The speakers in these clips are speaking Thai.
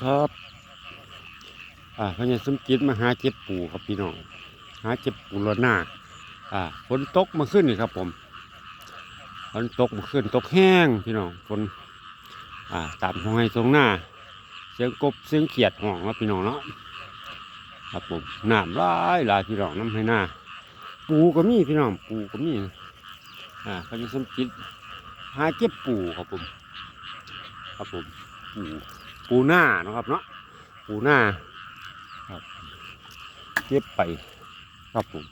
ครับอ่าพญาสมจิตมาหาเจ็บปูครับพี่น้องหาเจ็บปูละหน้าอ่าฝนตกมาขึ้นนี่ครับ ผมฝนตกมาขึ้นตกแห้งพี่น้องฝนอ่าตามทงให้ตรงหน้า เสียงกบเสียงเขียดห้องครับพี่น้องเนาะครับผมน้ำลายลายพี่น้องน้ำให้หน้า ปูก็มีพี่น้องปูก็มีอ่าพญาสมจิตหาเจ็บปูครับผม ครับผมปู ปูหน้าเนาะครับเนาะปูหน้าครับเจ็บไปครับผม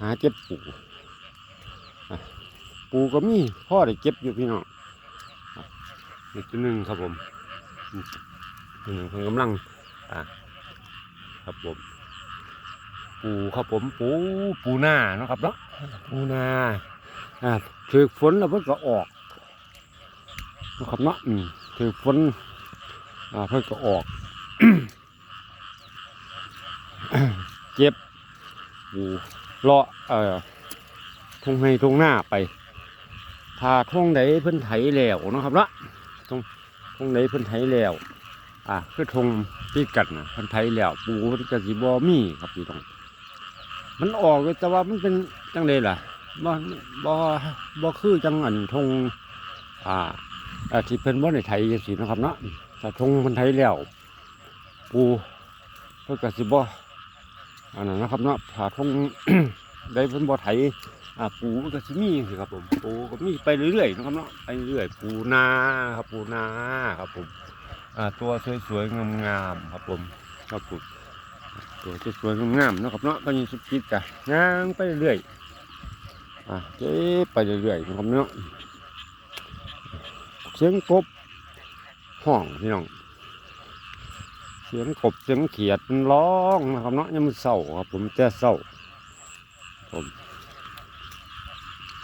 หาเจ็บปูอะปูก็มีพ่อได้เจ็บอยู่พี่น้องอะอีกตัวหนึ่งครับผมอืมตัวหนึ่งเพิ่งกำลังอะครับผม ปูครับผมปูปูหน้าเนาะครับเนาะปูหน้าอ่าถือฝนแล้วเพิ่งก็ออกเนาะครับเนาะอืมถือฝน อ่าเพิ่งก็ออกเจ็บปูเลาะเอ่อทงให้ทงหน้าไป ถ้าทงไหนเพิ่นไถแล้วนะครับเนาะทงทงไหนเพิ่นไถแล้วอะคือทงที่กัดนะเพิ่นไถแล้วปูเพิ่นก็สิบ่มีครับพี่น้องมันออกแต่ว่ามันเป็นจังไดล่ะบ่บ่บ่คือจังอันทงอ่าที่เพิ่นบ่ได้ไถจังซี่นะครับเนาะ ถ้าทงเพิ่นไถแล้วปูเพิ่นก็สิบอันนั้นนะครับเนาะผ่าทงได้เพิ่นบ่ไถอ่าปูมันก็สิมีครับผมปูก็มีไปเรื่อยๆนะครับเนาะไปเรื่อยปูนาครับปูนาครับผมอ่าตัวสวยๆงามๆครับผมครับผมตัวสวยๆงามๆนะครับเนาะก็ยังสุดคิดจ้ะย่างไปเรื่อยๆอ่าเจ๊ไปเรื่อยๆนะครับเนาะเสียงกบ ห้องพี่น้อง เสียงกบเสียงเขียดมันร้องนะครับเนาะยังมันเศร้าครับ ผมแต่เศร้าผม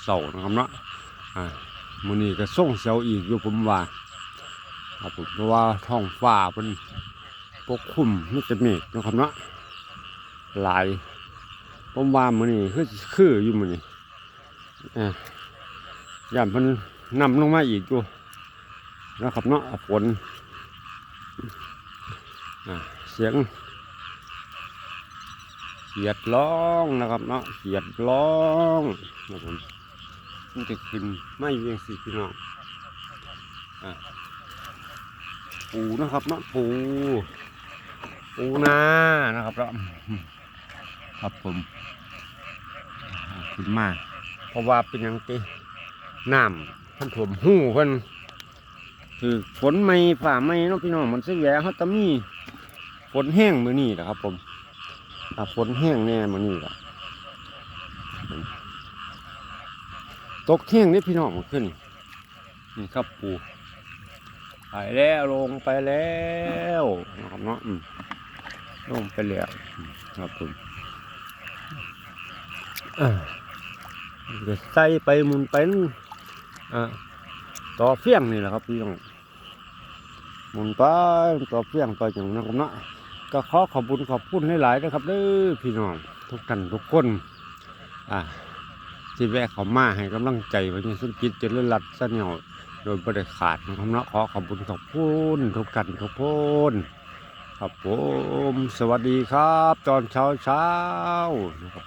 เศร้านะครับเนาะอ่ามื้อนี้ก็ส่งเสียวอีกอยู่ผมว่าครับผมเพราะว่าท้องฟ้าเป็นปกคลุมมิจะเมฆนะครับเนาะหลายผมว่ามื้อนี้คือคืออยู่มื้อนี้อ่าย่านเพิ่นนำลงมาอีกอยู่ นะครับเนาะฝนเสียงเขียดร้องนะครับเนาะเขียดร้องนะผมมันจะขึ้นไม่เวียงสีพี่น้องปูนะครับเนาะปูปูนานะครับเนาะครับผมขึ้นมาเพราะว่าเป็นยังตีน้ำท่านถมหูเพิ่น คือฝนไม่ฝ่าไม่เนาะพี่น้องมันเสียแหวเขาตะมีฝนแห้งมือนี่แหละครับ ผมอ่าฝนแห้งแน่มือนี่แหละตกแห้งนี่พี่น้องมันขึ้นนี่ครับปูไปแล้วลงไปแล้วนะครับเนาะลงไปแล้วครับผมใส่ไปมุนไปนู่นอ่าต่อเฟี้ยงนี่แหละครับพี่น้อง มุนไปต่อเฟี้ยงไปอย่างนั้นครับเนาะก็ขอขอบคุณขอบคุณหลายๆนะครับเด้อพี่น้องทุกท่านทุกคนอ่าที่แวะเขามาให้กำลังใจวันนี้สุนจิตเจริญรัตน์เสนียวโดยบริขาดนะครับเนาะขอขอบคุณขอบคุณทุกท่านทุกคนครับผม สวัสดีครับ ตอนเช้าเช้านะครับ